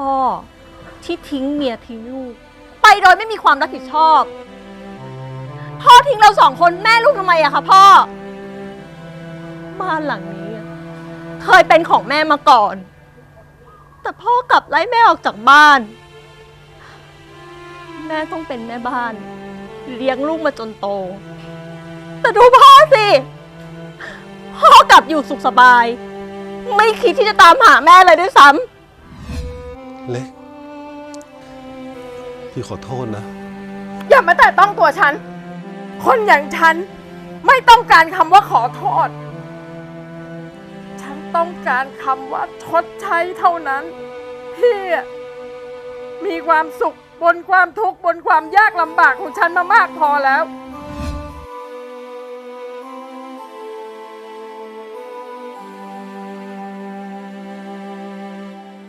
พ่อ ที่ทิ้งเมียทิ้งลูก ไปโดยไม่มีความรับผิดชอบ พ่อทิ้งเราสองคนแม่ลูกทำไมอะคะพ่อ บ้านหลังนี้อะเคยเป็นของแม่มาก่อน แต่พ่อกลับไล่แม่ออกจากบ้าน แม่ต้องเป็นแม่บ้าน เลี้ยงลูกมาจนโต แต่ดูพ่อสิ พ่อกลับอยู่สุขสบาย ไม่คิดที่จะตามหาแม่เลยด้วยซ้ำ เล็ก พี่ขอโทษนะ อย่ามาแต่ต้องตัวฉัน คนอย่างฉันไม่ต้องการคำว่าขอโทษ ฉันต้องการคำว่าชดใช้เท่านั้น พี่อะมีความสุขบนความทุกข์บนความยากลำบากของฉันมามากพอแล้ว